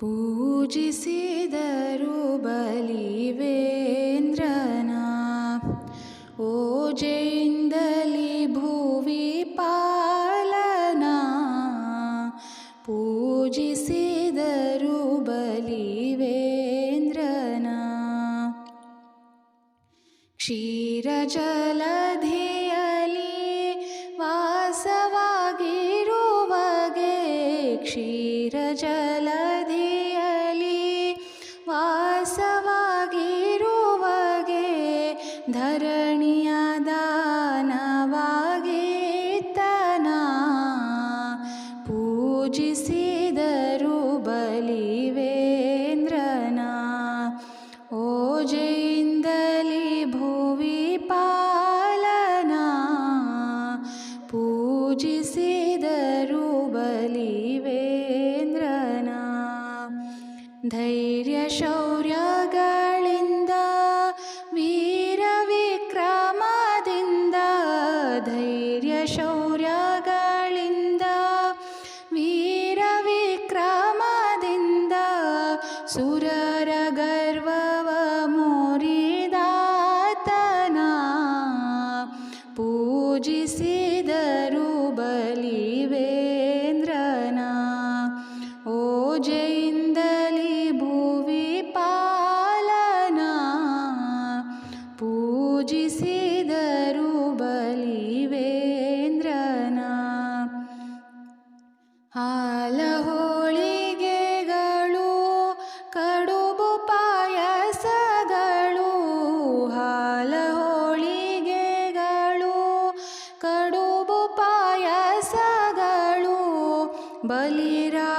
ಪೂಜಿಸಿದರು ಬಲಿವೇಂದ್ರನ ಓಜೆಯಿಂದಲಿ ಭುವಿ ಪಾಲನ ಪೂಜಿಸಿದರು ಬಲಿವೇಂದ್ರನ ಕ್ಷೀರಜಲಧಿಯಲಿ ವಾಸವಾಗಿರುವಗೆ ಕ್ಷೀರಜಲಧಿಯಲಿ धरणिया दानीतना पूजिधरु बलिवेन्द्रना ओ जैन्दलिभुवि पालन पूजसि दरु बलिवेन्द्रना धैर्यशौर्य ಪೂಜಿಸಿದರು ಬಲಿವೇಂದ್ರನ. ಹಾಲ ಹೋಳಿಗೆಗಳು ಕಡುಬು ಪಾಯಸಗಳು ಹಾಲ ಹೋಳಿಗೆಗಳು ಕಡುಬು ಪಾಯಸಗಳು ಬಲಿರಾಜಗೆ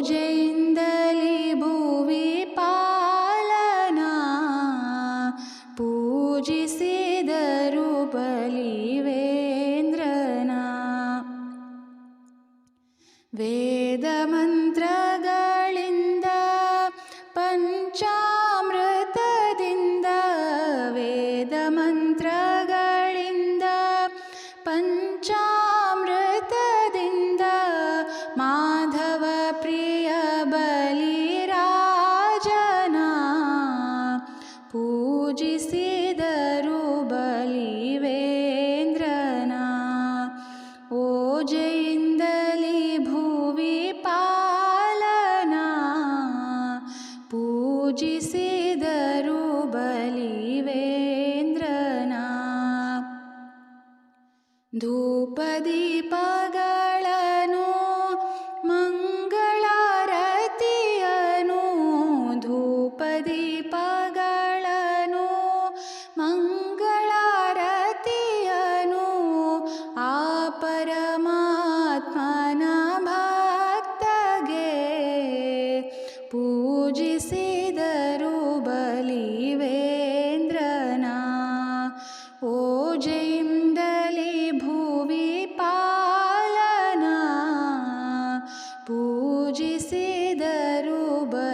ूजयिन्दली भुवि पालना पूजिसि दरूपलि वेन्द्रना। पञ्चामृतदिन्द वेदमन्त्र ಪೂಜಿಸಿದರು ಬಲಿವೇಂದ್ರನ ಧೂಪ ದೀಪಗಳ de Cidaruba.